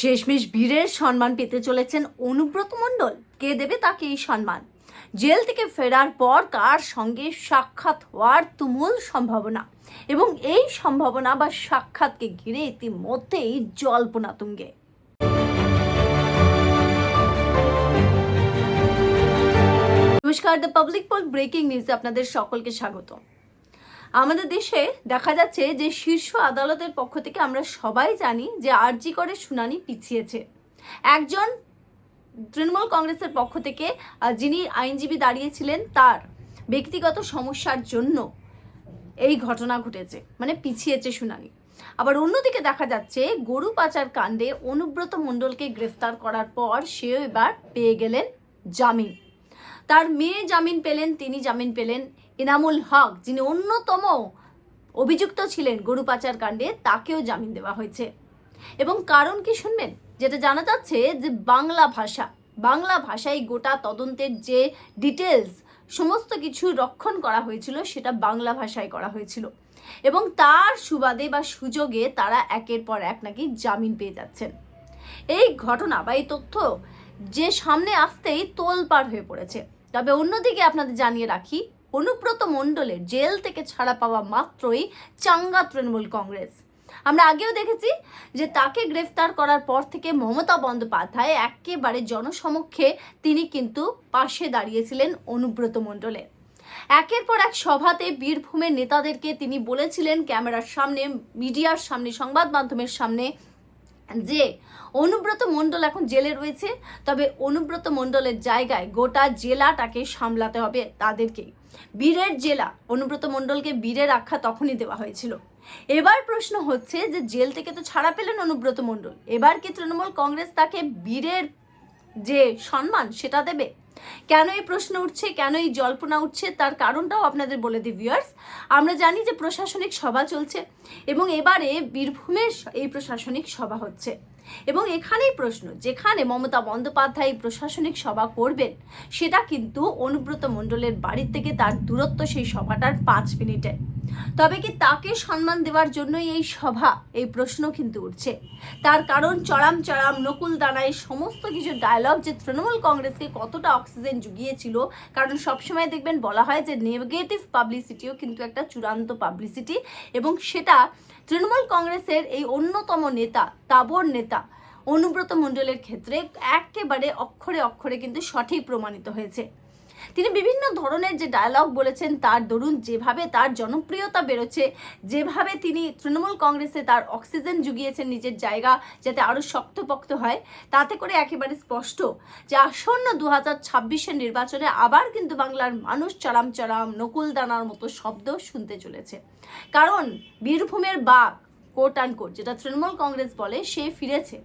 শেষমেশ বীরের সম্মান পেতে চলেছেন অনুব্রত মণ্ডল। কে দেবে তাকে এই সম্মান? জেল থেকে ফেরার পর কার সঙ্গে সাক্ষাৎ হওয়ার তুমুল সম্ভাবনা এবং এই সম্ভাবনা বা সাক্ষাৎকে ঘিরে ইতিমধ্যেই জল্পনা তুঙ্গে। নমস্কার, দ্য পাবলিক পোল ব্রেকিং নিউজে আপনাদের সকলকে স্বাগত আমাদের দেশে দেখা যাচ্ছে যে শীর্ষ আদালতের পক্ষ থেকে আমরা সবাই জানি যে আরজি করে শুনানি পিছিয়েছে। একজন তৃণমূল কংগ্রেসের পক্ষ থেকে যিনি আইনজীবী দাঁড়িয়েছিলেন, তার ব্যক্তিগত সমস্যার জন্য এই ঘটনা ঘটেছে মানে পিছিয়েছে শুনানি। আবার অন্যদিকে দেখা যাচ্ছে, গরু পাচার কাণ্ডে অনুব্রত মণ্ডলকে গ্রেফতার করার পর সেও এবার পেয়ে গেলেন জামিন। তার মেয়ে জামিন পেলেন, তিনি জামিন পেলেন ইনামুল হক, যিনি অন্যতম অভিযুক্ত ছিলেন গরু পাচার কাণ্ডে, তাকেও জামিন দেওয়া হয়েছে। এবং কারণ কি শুনবেন? যেটা জানা যাচ্ছে যে বাংলা ভাষা, বাংলা ভাষায় গোটা তদন্তের যে ডিটেলস সমস্ত কিছু রক্ষণ করা হয়েছিল, সেটা বাংলা ভাষায় করা হয়েছিল। এবং তার সুবাদে বা সুযোগে তারা একের পর এক নাকি জামিন পেয়ে যাচ্ছেন। এই ঘটনা বা এই তথ্য যে সামনে আসতেই তোলপাড় হয়ে পড়েছে। তবে অন্যদিকে আপনাদের জানিয়ে রাখি অনুব্রত মণ্ডলের জেল থেকে ছাড়া পাওয়া মাত্রই চাঙ্গা তৃণমূল কংগ্রেস। আমরা আগেও দেখেছি যে তাকে গ্রেফতার করার পর থেকে মমতা বন্দ্যোপাধ্যায় একেবারে জনসমক্ষে তিনি কিন্তু পাশে দাঁড়িয়েছিলেন অনুব্রত মণ্ডলের একের পর এক সভাতে বীরভূমের নেতাদেরকে তিনি বলেছিলেন ক্যামেরার সামনে, মিডিয়ার সামনে, সংবাদ মাধ্যমের সামনে যে অনুব্রত মণ্ডল এখন জেলে রয়েছে, তবে অনুব্রত মণ্ডলের জায়গায় গোটা জেলাটাকে সামলাতে হবে তাদেরকে। বীরের জেলা অনুব্রত মণ্ডলকে বীরের আখ্যা তখনই দেওয়া হয়েছিল। এবার প্রশ্ন হচ্ছে যে জেল থেকে তো ছাড়া পেলেন অনুব্রত মণ্ডল। এবার কি তৃণমূল কংগ্রেস তাকে বীরের যে সম্মান সেটা দেবে? কেন এই প্রশ্ন উঠছে? কেন এই জল্পনা উঠছে? তার কারণটাও আপনাদের বলে দিই ভিউয়ার্স আমরা জানি যে প্রশাসনিক সভা চলছে এবং এবারে বীরভূমের এই প্রশাসনিক সভা হচ্ছে। এবং এখানেই প্রশ্ন, যেখানে মমতা বন্দ্যোপাধ্যায় প্রশাসনিক সভা করবেন, সেটা কিন্তু অনুব্রত মণ্ডলের বাড়ির থেকে তার দূরত্ব সেই সভাটার পাঁচ মিনিটে। তবে কি তাকে সম্মান দেওয়ার জন্যই এই সভা? এই প্রশ্ন কিন্তু উঠছে। তার কারণ চড়াম চড়াম, নকুল দানায় সমস্ত কিছু ডায়লগ যে তৃণমূল কংগ্রেসকে কতটা অক্সিজেন জুগিয়েছিল, কারণ সবসময় দেখবেন বলা হয় যে নেগেটিভ পাবলিসিটিও কিন্তু একটা চূড়ান্ত পাবলিসিটি এবং সেটা তৃণমূল কংগ্রেসের এই অন্যতম নেতা, তাবর নেতা অনুব্রত মণ্ডলের ক্ষেত্রে একেবারে অক্ষরে অক্ষরে কিন্তু সঠিক প্রমাণিত হয়েছে। তিনি বিভিন্ন ধরনের যে ডায়লগ বলেছেন, তার দরুন যেভাবে তার জনপ্রিয়তা বেরোচ্ছে যেভাবে তিনি তৃণমূল কংগ্রেসে তার অক্সিজেন জুগিয়েছেন নিজের জায়গা যাতে আরও শক্তপোক্ত হয়, তাতে করে একেবারে স্পষ্ট যে আসন্ন দু হাজার নির্বাচনে আবার কিন্তু বাংলার মানুষ চড়াম চড়াম নকুল দানার মতো শব্দ শুনতে চলেছে। কারণ বীরভূমের বাঘ কোট অ্যান্ড কোট, যেটা তৃণমূল কংগ্রেস বলে, সে ফিরেছে।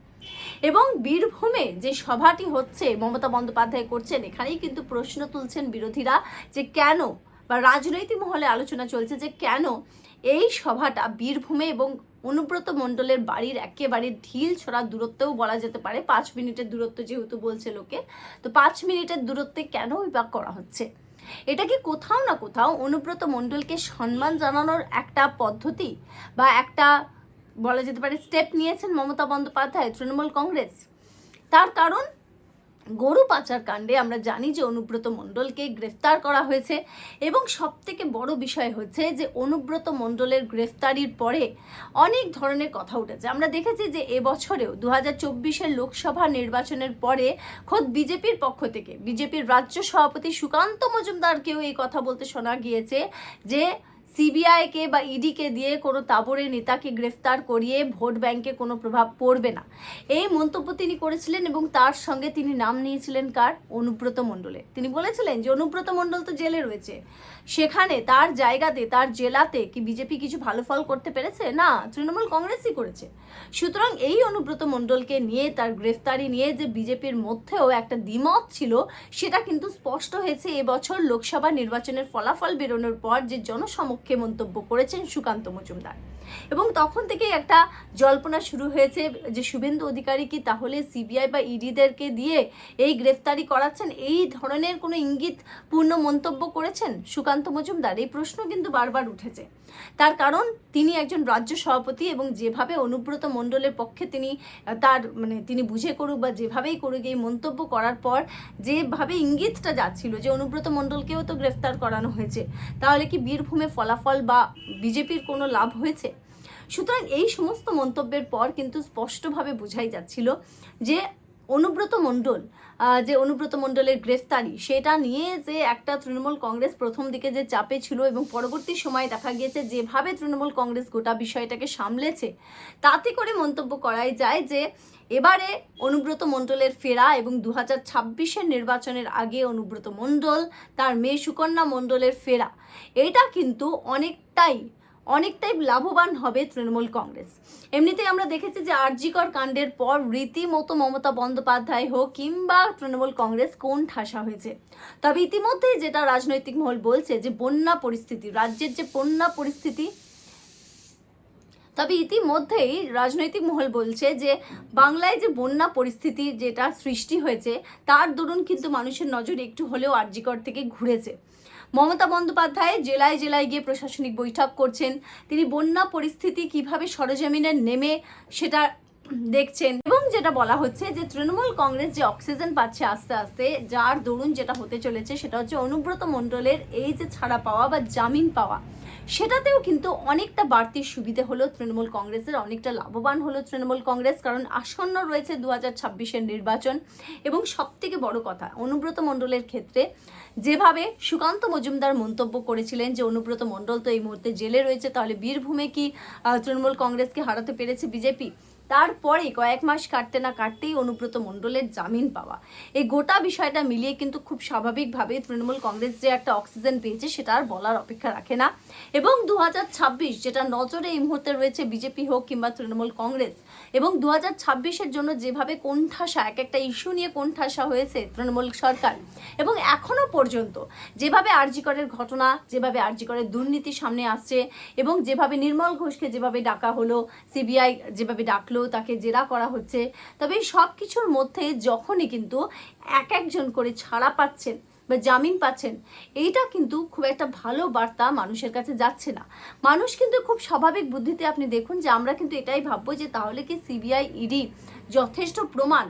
এবং বীরভূমে যে সভাটি হচ্ছে, মমতা বন্দ্যোপাধ্যায় করছেন, এখানেই কিন্তু প্রশ্ন তুলছেন বিরোধীরা যে কেন বা রাজনৈতিক মহলে আলোচনা চলছে যে কেন এই সভাটা বীরভূমে এবং অনুব্রত মণ্ডলের বাড়ির একেবারে ঢিল ছড়া দূরত্বেও বলা যেতে পারে, পাঁচ মিনিটের দূরত্ব যেহেতু বলছে লোকে, তো পাঁচ মিনিটের দূরত্বে কেন বা করা হচ্ছে? এটা কি কোথাও না কোথাও অনুব্রত মণ্ডলকে সম্মান জানানোর একটা পদ্ধতি বা একটা বলা যেতে পারে স্টেপ নিয়েছেন মমতা বন্দ্যোপাধ্যায়, তৃণমূল কংগ্রেস। তার কারণ, গরু পাচার কাণ্ডে আমরা জানি যে অনুব্রত মণ্ডলকে গ্রেফতার করা হয়েছে এবং সব থেকে বড় বিষয় হচ্ছে যে অনুব্রত মণ্ডলের গ্রেফতারির পরে অনেক ধরনের কথা উঠেছে। আমরা দেখেছি যে এবছরেও দু হাজার চব্বিশের লোকসভা নির্বাচনের পরে খোদ বিজেপির পক্ষ থেকে, বিজেপির রাজ্য সভাপতি সুকান্ত মজুমদারকেও এই কথা বলতে শোনা গিয়েছে যে সিবিআইকে বা ইডিকে দিয়ে কোনো তাবরের নেতাকে গ্রেফতার করিয়ে ভোট ব্যাংকে কোনো প্রভাব পড়বে না। এই মন্তব্য তিনি করেছিলেন এবং তার সঙ্গে তিনি নাম নিয়েছিলেন কার? অনুব্রত মণ্ডলে। তিনি বলেছিলেন যে, অনুব্রত মণ্ডল তো জেলে রয়েছে। সেখানে তার জায়গাতে, তার জেলাতে কি বিজেপি কিছু ভালো ফল করতে পেরেছে? না, তৃণমূল কংগ্রেসই করেছে। সুতরাং এই অনুব্রত মণ্ডলকে নিয়ে, তার গ্রেফতারি নিয়ে যে বিজেপির মধ্যেও একটা দ্বিমত ছিল, সেটা কিন্তু স্পষ্ট হয়েছে। এবছর লোকসভা নির্বাচনের ফলাফল বেরোনোর পর যে জনসমক্ষে পক্ষে মন্তব্য করেছেন সুকান্ত মজুমদার। এবং তখন থেকেই একটা জল্পনা শুরু হয়েছে যে শুভেন্দু অধিকারী কি তাহলে সিবিআই বা ইডিদেরকে দিয়ে এই গ্রেফতারি করাচ্ছেন? এই ধরনের কোনো ইঙ্গিতপূর্ণ মন্তব্য করেছেন সুকান্ত মজুমদার? এই প্রশ্ন কিন্তু বারবার উঠেছে। তার কারণ তিনি একজন রাজ্য সভাপতি এবং যেভাবে অনুব্রত মণ্ডলের পক্ষে তিনি তার মানে তিনি বুঝে করুক বা যেভাবেই করুক এই মন্তব্য করার পর যেভাবে ইঙ্গিতটা যাচ্ছিল যে অনুব্রত মণ্ডলকেও তো গ্রেফতার করানো হয়েছে, তাহলে কি বীরভূমে ফলাফল বা বিজেপির কোনো লাভ হয়েছে? সুতরাং এই সমস্ত মন্তব্যের পর কিন্তু স্পষ্টভাবে বোঝাই যাচ্ছিল যে অনুব্রত মণ্ডল যে অনুব্রত মণ্ডলের গ্রেফতারি, সেটা নিয়ে যে একটা তৃণমূল কংগ্রেস প্রথম দিকে যে চাপে ছিল এবং পরবর্তী সময়ে দেখা গিয়েছে যেভাবে তৃণমূল কংগ্রেস গোটা বিষয়টাকে সামলেছে, তাতে করে মন্তব্য করাই যায় যে এবারে অনুব্রত মণ্ডলের ফেরা এবং দু হাজার নির্বাচনের আগে অনুব্রত মণ্ডল, তার মেয়ে সুকন্যা মণ্ডলের ফেরা। এটা কিন্তু অনেকটাই অনেকটাই লাভবান হবে তৃণমূল কংগ্রেস। এমনিতেই আমরা দেখেছি যে আরজিকর কাণ্ডের পর রীতিমতো মমতা বন্দ্যোপাধ্যায় হোক কিংবা তৃণমূল কংগ্রেস কোন ঠাসা হয়েছে। তবে ইতিমধ্যেই যেটা রাজনৈতিক মহল বলছে যে বন্যা পরিস্থিতি, রাজ্যের যে বন্যা পরিস্থিতি, তবে ইতিমধ্যেই রাজনৈতিক মহল বলছে যে বাংলায় যে বন্যা পরিস্থিতি যেটা সৃষ্টি হয়েছে, তার দরুন কিন্তু মানুষের নজর একটু হলেও আরজিকর থেকে ঘুরেছে। মমতা বন্দ্যোপাধ্যায় জেলায় জেলায় গিয়ে প্রশাসনিক বৈঠক করছেন। তিনি বন্যা পরিস্থিতি কীভাবে সরজমিনে নেমে সেটা দেখছেন। যেটা বলা হচ্ছে যে তৃণমূল কংগ্রেস যে অক্সিজেন পাচ্ছে আস্তে আস্তে, যার দরুন যেটা হতে চলেছে সেটা হচ্ছে অনুব্রত মণ্ডলের এই যে ছাড়া পাওয়া বা জামিন পাওয়া, সেটাতেও কিন্তু অনেকটা বাড়তি সুবিধে হলো তৃণমূল কংগ্রেসের, অনেকটা লাভবান হলো তৃণমূল কংগ্রেস। কারণ আসন্ন রয়েছে দু হাজার ছাব্বিশের নির্বাচন এবং সব থেকে বড় কথা, অনুব্রত মণ্ডলের ক্ষেত্রে যেভাবে সুকান্ত মজুমদার মন্তব্য করেছিলেন যে অনুব্রত মণ্ডল তো এই মুহূর্তে জেলে রয়েছে, তাহলে বীরভূমে কি তৃণমূল কংগ্রেসকে হারাতে পেরেছে বিজেপি? তারপরে কয়েক মাস কাটতে না কাটতেই অনুব্রত মণ্ডলের জামিন পাওয়া। এই গোটা বিষয়টা মিলিয়ে কিন্তু খুব স্বাভাবিকভাবে তৃণমূল কংগ্রেস যে একটা অক্সিজেন পেয়েছে সেটা আর বলার অপেক্ষা রাখে না। এবং দু হাজার ছাব্বিশ যেটা নজরে এই মুহূর্তে রয়েছে বিজেপি হোক কিংবা তৃণমূল কংগ্রেস, এবং দু হাজার জন্য যেভাবে কোণঠাসা, এক একটা ইস্যু নিয়ে কোণঠাসা হয়েছে তৃণমূল সরকার, এবং এখনও পর্যন্ত যেভাবে আরজিকরের ঘটনা, যেভাবে আরজিকরের দুর্নীতি সামনে আসছে, এবং যেভাবে নির্মল ঘোষকে যেভাবে ডাকা হলো, সিবিআই যেভাবে ডাকলো তাকে জেরা করা হচ্ছে। তবে সব কিছুর মধ্যে যখনই কিন্তু এক একজন করে ছাড়া পাচ্ছেন বা জামিন পাচ্ছেন, এইটা কিন্তু খুব একটা ভালো বার্তা মানুষের কাছে যাচ্ছে না। মানুষ কিন্তু খুব স্বাভাবিক বুদ্ধিতে আপনি দেখুন যে আমরা কিন্তু এটাই ভাববো যে তাহলে কি সিবিআই ইডি যথেষ্ট প্রমাণ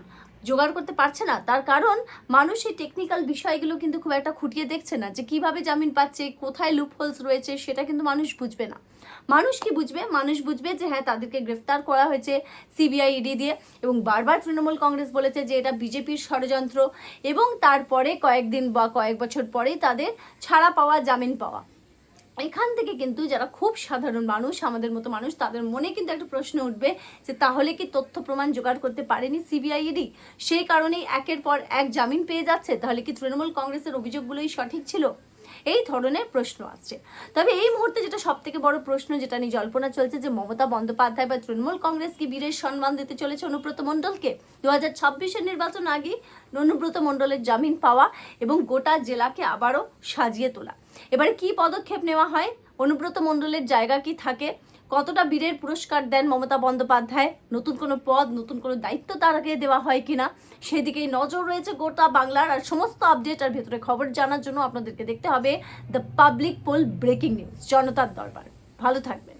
জোগাড় করতে পারছে না। তার কারণ মানুষ এই টেকনিক্যাল বিষয়গুলো কিন্তু খুব একটা খুঁটিয়ে দেখছে না যে কীভাবে জামিন পাচ্ছে, কোথায় লুপহোলস রয়েছে, সেটা কিন্তু মানুষ বুঝবে না। মানুষ কি বুঝবে? মানুষ বুঝবে যে হ্যাঁ তাদেরকে গ্রেফতার করা হয়েছে সিবিআই ইডি দিয়ে এবং বারবার তৃণমূল কংগ্রেস বলেছে যে এটা বিজেপির ষড়যন্ত্র এবং তারপরে কয়েকদিন বা কয়েক বছর পরেই তাদের ছাড়া পাওয়া, জামিন পাওয়া। এখান থেকে কিন্তু যারা খুব সাধারণ মানুষ, আমাদের মতো মানুষ, তাদের মনে কিন্তু একটা প্রশ্ন উঠবে যে তাহলে কি তথ্য প্রমাণ জোগাড় করতে পারেনি সিবিআইডি সেই কারণেই একের পর এক জামিন পেয়ে যাচ্ছে। তাহলে কি তৃণমূল কংগ্রেসের অভিযোগগুলোই সঠিক ছিল? এই ধরনের প্রশ্ন আসছে। তবে এই মুহূর্তে যেটা সব থেকে বড় প্রশ্ন, যেটা নিয়ে জল্পনা চলছে যে মমতা বন্দ্যোপাধ্যায় বা তৃণমূল কংগ্রেস কি বীরের সম্মান দিতে চলেছে অনুব্রত মণ্ডলকে? দু হাজার ছাব্বিশের নির্বাচন আগে অনুব্রত মণ্ডলের জামিন পাওয়া এবং গোটা জেলাকে আবারও সাজিয়ে তোলা। এবারে কি পদক্ষেপ নেওয়া হয়? অনুব্রত মণ্ডলের জায়গা কি থাকে? কতটা বীরের পুরস্কার দেন মমতা বন্দ্যোপাধ্যায়? নতুন কোনো পদ, নতুন কোনো দায়িত্ব আগে দেওয়া হয় কিনা? সেদিকেই নজর রয়েছে গোটা বাংলার। আর সমস্ত আপডেট আর ভেতরে খবর জানার জন্য আপনাদেরকে দেখতে হবে the public poll breaking news জনতার দরবার। ভালো থাকবে